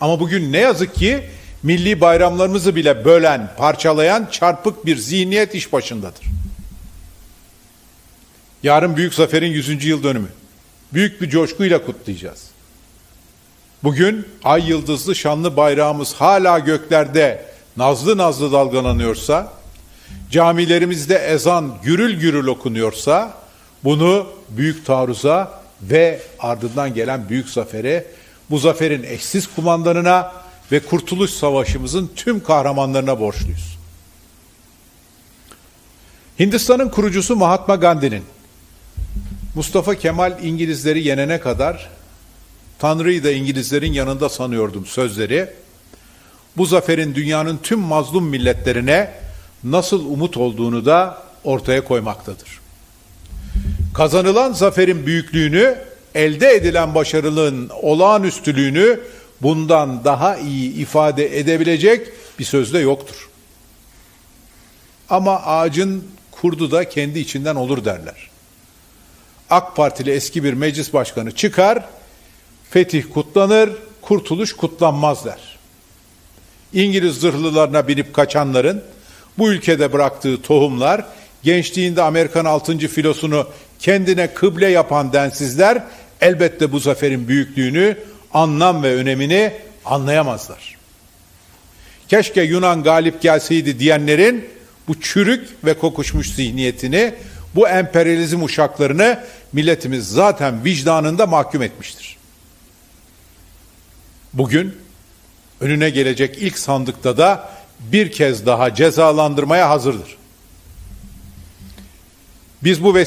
Ama bugün ne yazık ki milli bayramlarımızı bile bölen, parçalayan çarpık bir zihniyet iş başındadır. Yarın Büyük Zafer'in 100. yıl dönümü. Büyük bir coşkuyla kutlayacağız. Bugün ay yıldızlı şanlı bayrağımız hala göklerde nazlı nazlı dalgalanıyorsa, camilerimizde ezan gürül gürül okunuyorsa, bunu büyük taarruza ve ardından gelen büyük zafere, bu zaferin eşsiz kumandanına ve Kurtuluş Savaşımızın tüm kahramanlarına borçluyuz. Hindistan'ın kurucusu Mahatma Gandhi'nin Mustafa Kemal İngilizleri yenene kadar Tanrı'yı da İngilizlerin yanında sanıyordum sözleri. Bu zaferin dünyanın tüm mazlum milletlerine nasıl umut olduğunu da ortaya koymaktadır. Kazanılan zaferin büyüklüğünü, elde edilen başarının olağanüstülüğünü bundan daha iyi ifade edebilecek bir sözde yoktur. Ama ağacın kurdu da kendi içinden olur derler. AK Partili eski bir meclis başkanı çıkar, fetih kutlanır, kurtuluş kutlanmaz der. İngiliz zırhlılarına binip kaçanların bu ülkede bıraktığı tohumlar, gençliğinde Amerikan 6. filosunu kendine kıble yapan densizler elbette bu zaferin büyüklüğünü, anlam ve önemini anlayamazlar. Keşke Yunan galip gelseydi diyenlerin bu çürük ve kokuşmuş zihniyetini, bu emperyalizm uşaklarını milletimiz zaten vicdanında mahkum etmiştir. Bugün önüne gelecek ilk sandıkta da bir kez daha cezalandırmaya hazırdır. Biz bu vesileyle